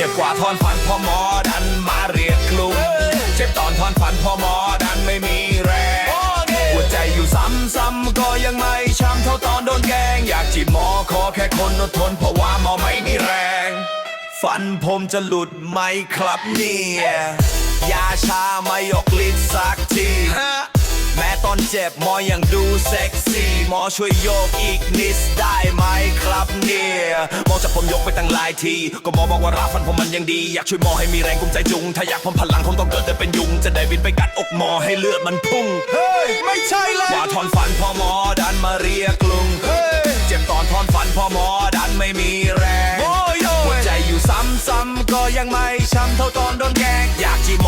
เจ็บกว่าทอนฟันพอหมอดันมาเรียกกลุ่มเจ็บตอนทอนฟันพอหมอดันไม่มีแรงหัวใจอยู่ซ้ำๆก็ยังไม่ช้ำเท่าตอนโดนแกล้งอยากจีบหมอขอแค่คนอดทนเพราะว่าหมอไม่มีแรง ฟันผมจะหลุดไหมครับเนี่ยยาชาไม่ออกฤทธิ์สักทีแม้ตอน เจ็บหมอยังดูเซ็กซี่หมอช่วยโยกอีกนิดได้ไหมครับเนี่ยหมอจะผมยกไปตั้งหลายที ก็หมอบอกว่าราฟันผมมันยังดี อยากช่วยหมอให้มีแรงกุมใจจุง ถ้าอยากผมพลังผมต้องเกิดแต่เป็นยุง จะได้บินไปกัดอกหมอให้เลือดมันพุ่ง เฮ้ย ไม่ใช่แล้วว่าทอนฟันพอหมอดันมาเรียกลุง เฮ้ย เจ็บตอนทอนฟันพอหมอดันไม่มีแรงหัวใจอยู่ซ้ำๆก็ยังไม่ช้ำเท่าตอนโดนแกล้งอยากจีบหมอขอ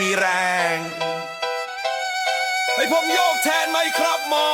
มีแรง ให้ผมโยกแทนไหมครับหมอ